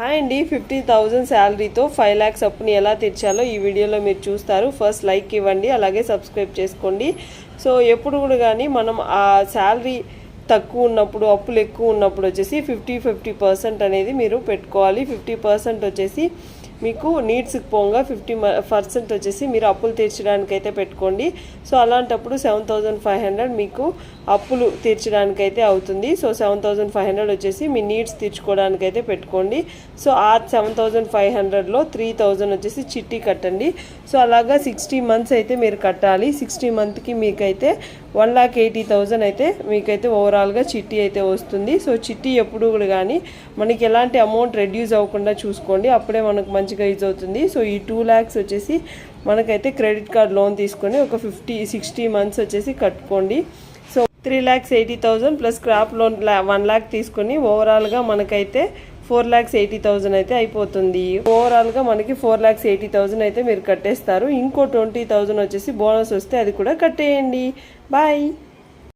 Hi అండి. Fifty thousand శాలరీతో five lakhs అప్పుని ఎలా తెచ్చాలో ఈ వీడియోలో మీరు చూస్తారు. ఫస్ట్ లైక్ ఇవ్వండి అలాగే సబ్స్క్రైబ్ చేసుకోండి. సో ఎప్పుడు కూడా కానీ మనం ఆ శాలరీ తక్కువ ఉన్నప్పుడు అప్పులు ఎక్కువ ఉన్నప్పుడు వచ్చేసి ఫిఫ్టీ ఫిఫ్టీ పర్సెంట్ అనేది మీరు పెట్టుకోవాలి. ఫిఫ్టీ పర్సెంట్ వచ్చేసి మీకు నీడ్స్కి పోగా ఫిఫ్టీ పర్సెంట్ వచ్చేసి మీరు అప్పులు తీర్చడానికి అయితే పెట్టుకోండి. సో అలాంటప్పుడు సెవెన్ థౌజండ్ ఫైవ్ హండ్రెడ్ మీకు అప్పులు తీర్చడానికి అయితే అవుతుంది. So seven thousand five hundred వచ్చేసి మీ నీడ్స్ తీర్చుకోవడానికి అయితే పెట్టుకోండి. సో ఆ సెవెన్ థౌజండ్ ఫైవ్ హండ్రెడ్లో త్రీ థౌజండ్ వచ్చేసి చిట్టి కట్టండి. సో అలాగా సిక్స్టీ మంత్స్ అయితే మీరు కట్టాలి. సిక్స్టీ మంత్కి మీకైతే వన్ లాక్ ఎయిటీ థౌజండ్ అయితే మీకైతే ఓవరాల్గా చిట్టి అయితే వస్తుంది. సో చిట్టి ఎప్పుడు కూడా కానీ మనకి ఎలాంటి అమౌంట్ రెడ్యూస్ అవ్వకుండా చూసుకోండి. అప్పుడే మనకు మంచి మంచిగా యూజ్ అవుతుంది. సో ఈ టూ ల్యాక్స్ వచ్చేసి మనకైతే క్రెడిట్ కార్డ్ లోన్ తీసుకొని ఒక ఫిఫ్టీ సిక్స్టీ మంత్స్ వచ్చేసి కట్టుకోండి. So three lakhs eighty thousand plus crop loan one lakh తీసుకొని ఓవరాల్గా మనకైతే ఫోర్ ల్యాక్స్ ఎయిటీ థౌజండ్ అయితే అయిపోతుంది. ఓవరాల్గా మనకి ఫోర్ ల్యాక్స్ ఎయిటీ థౌజండ్ అయితే మీరు కట్టేస్తారు. ఇంకో ట్వంటీ థౌజండ్ వచ్చేసి బోనస్ వస్తే అది కూడా కట్టేయండి. బాయ్